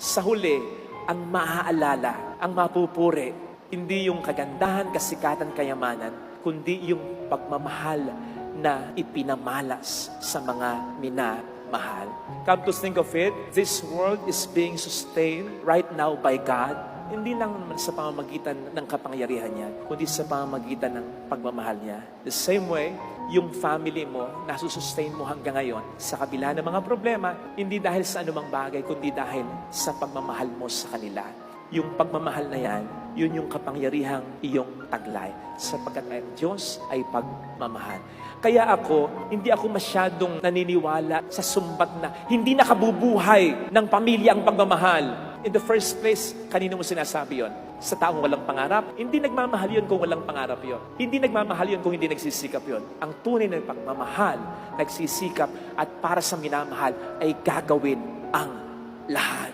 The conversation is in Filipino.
Sa huli, ang maaalala, ang mapupuri, hindi yung kagandahan, kasikatan, kayamanan, kundi yung pagmamahal na ipinamalas sa mga minamahal. Come to think of it, this world is being sustained right now by God. Hindi lang sa pamamagitan ng kapangyarihan niya, kundi sa pamamagitan ng pagmamahal niya. The same way, yung family mo, nasusustain mo hanggang ngayon sa kabila ng mga problema, hindi dahil sa anumang bagay, kundi dahil sa pagmamahal mo sa kanila. Yung pagmamahal na yan, yun yung kapangyarihang iyong taglay. Sapagkat ang Diyos ay pagmamahal. Kaya ako, hindi ako masyadong naniniwala sa sumbat na hindi nakabubuhay ng pamilya ang pagmamahal. In the first place, kanino mo sinasabi yon? Sa taong walang pangarap? Hindi nagmamahal yon kung walang pangarap yon. Hindi nagmamahal yon kung hindi nagsisikap yon. Ang tunay na pagmamahal, nagsisikap at para sa minamahal ay gagawin ang lahat.